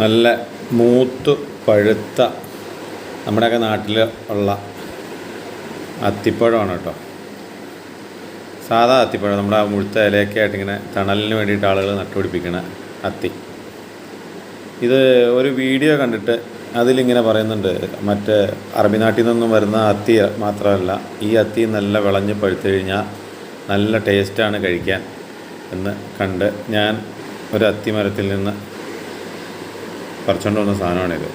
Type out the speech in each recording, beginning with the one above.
നല്ല മൂത്ത് പഴുത്ത നമ്മുടെയൊക്കെ നാട്ടിൽ ഉള്ള അത്തിപ്പഴമാണ് കേട്ടോ. സാധാ അത്തിപ്പഴം നമ്മുടെ ആ മുഴുത്ത ഇലയൊക്കെ ആയിട്ട് ഇങ്ങനെ തണലിന് വേണ്ടിയിട്ട് ആളുകൾ നട്ടുപിടിപ്പിക്കണ അത്തി. ഇത് ഒരു വീഡിയോ കണ്ടിട്ട് അതിലിങ്ങനെ പറയുന്നുണ്ട് മറ്റേ അറബി നാട്ടിൽ നിന്നും വരുന്ന അത്തി മാത്രമല്ല ഈ അത്തി നല്ല വിളഞ്ഞ് പഴുത്തു കഴിഞ്ഞാൽ നല്ല ടേസ്റ്റാണ് കഴിക്കാൻ എന്ന് കണ്ട് ഞാൻ ഒരു അത്തിമരത്തിൽ നിന്ന് പറിച്ചുകൊണ്ട് വന്ന സാധനമാണിത്.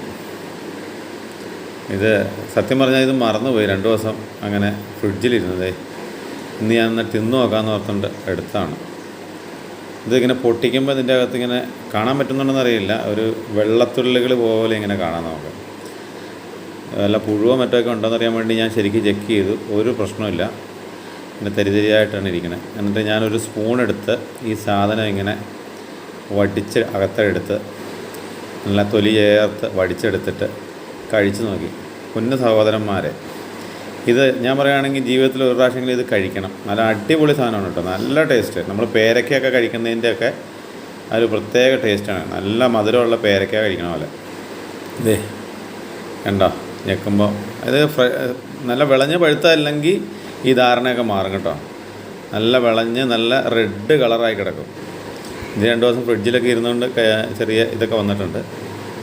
ഇത് സത്യം പറഞ്ഞാൽ ഇത് മറന്നുപോയി. രണ്ട് ദിവസം അങ്ങനെ ഫ്രിഡ്ജിലിരുന്നതേ ഇന്ന് ഞാൻ ഒന്ന് തിന്നു നോക്കാമെന്ന് ഓർത്തുകൊണ്ട് എടുത്താണ്. ഇതിങ്ങനെ പൊട്ടിക്കുമ്പോൾ ഇതിന്റെ അകത്ത് ഇങ്ങനെ കാണാൻ പറ്റുന്നുണ്ടെന്ന് അറിയില്ല. ഒരു വെള്ളത്തുള്ളികൾ പോലെ ഇങ്ങനെ കാണാൻ നമുക്ക്. വല്ല പുഴുവോ മറ്റോ ഒക്കെ ഉണ്ടോയെന്ന് അറിയാൻ വേണ്ടി ഞാൻ ശരിക്കും ചെക്ക് ചെയ്തു. ഒരു പ്രശ്നമില്ല പിന്നെ തരിതരിയായിട്ടാണ് ഇരിക്കുന്നത് എന്നിട്ട് ഞാനൊരു സ്പൂൺ എടുത്ത് ഈ സാധനം ഇങ്ങനെ വടിച്ച് അകത്തെടുത്ത് നല്ല തൊലി ചേർത്ത് വടിച്ചെടുത്തിട്ട് കഴിച്ചു നോക്കി. കുഞ്ഞു സഹോദരന്മാരെ ഇത് ഞാൻ പറയുകയാണെങ്കിൽ ജീവിതത്തിൽ ഒരു പ്രാവശ്യമെങ്കിലും ഇത് കഴിക്കണം. നല്ല അടിപൊളി സാധനമാണ് കേട്ടോ. നല്ല ടേസ്റ്റ് നമ്മൾ പേരക്കയൊക്കെ കഴിക്കുന്നതിന്റെയൊക്കെ ഒരു പ്രത്യേക ടേസ്റ്റാണ് നല്ല മധുരമുള്ള പേരക്ക കഴിക്കണ പോലെ. ഇതേ കണ്ടോ? ഞെക്കുമ്പോൾ ഇത് നല്ല വിളഞ്ഞ് പഴുത്തല്ലെങ്കിൽ ഈ ധാരണയൊക്കെ മാറും കേട്ടോ. നല്ല വിളഞ്ഞ് നല്ല റെഡ് കളറായി കിടക്കും. ഇത് രണ്ട് ദിവസം ഫ്രിഡ്ജിലൊക്കെ ഇരുന്നുകൊണ്ട് ചെറിയ ഇതൊക്കെ വന്നിട്ടുണ്ട്.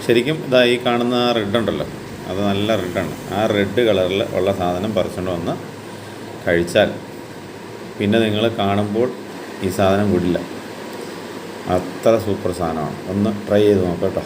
ശരിക്കും ഇതാ ഈ കാണുന്ന ആ റെഡ് ഉണ്ടല്ലോ. അത് നല്ല റെഡാണ് ആ റെഡ് കളറിൽ ഉള്ള സാധനം പറിച്ചുകൊണ്ട് വന്ന് കഴിച്ചാൽ പിന്നെ നിങ്ങൾ കാണുമ്പോൾ ഈ സാധനം വിടില്ല. അത്ര സൂപ്പർ സാധനമാണ്. ഒന്ന് ട്രൈ ചെയ്ത് നോക്കാം കേട്ടോ.